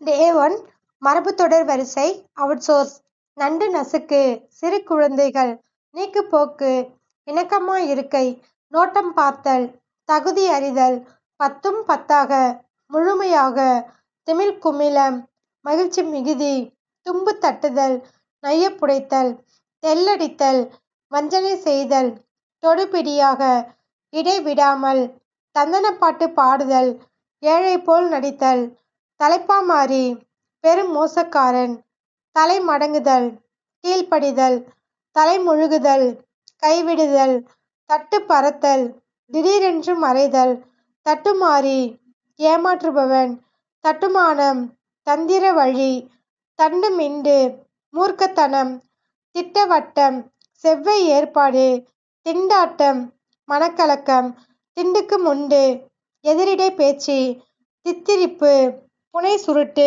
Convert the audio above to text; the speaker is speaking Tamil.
டே ஒன் மரபுத்தொடர் வரிசை அவுட்சோர்ஸ் நண்டு நசுக்கு சிறு குழந்தைகள் நீக்குப்போக்கு இணக்கமாயிருக்கை நோட்டம் பார்த்தல் தகுதி அறிதல் பத்தும் பத்தாக முழுமையாக திமில்குமிலம் மகிழ்ச்சி மிகுதி தும்பு தட்டுதல் நைய புடைத்தல் தெள்ளடித்தல் வஞ்சனை செய்தல் தொடுபிடியாக இடைவிடாமல் தந்தனப்பாட்டு பாடுதல் ஏழை போல் நடித்தல் தலைப்பாமாரி பெரும் மோசக்காரன் தலை மடங்குதல் கீழ்ப்படிதல் தலைமுழுகுதல் கைவிடுதல் தட்டு பறத்தல் திடீரென்று மறைதல் தட்டுமாறி ஏமாற்றுபவன் தட்டுமானம் தந்திரவழி தண்டு மிண்டு மூர்க்கத்தனம் திட்டவட்டம் செவ்வை ஏற்பாடு திண்டாட்டம் மனக்கலக்கம் திண்டுக்கு முண்டு எதிரிடை பேச்சு தித்திரிப்பு புனைசுருட்டு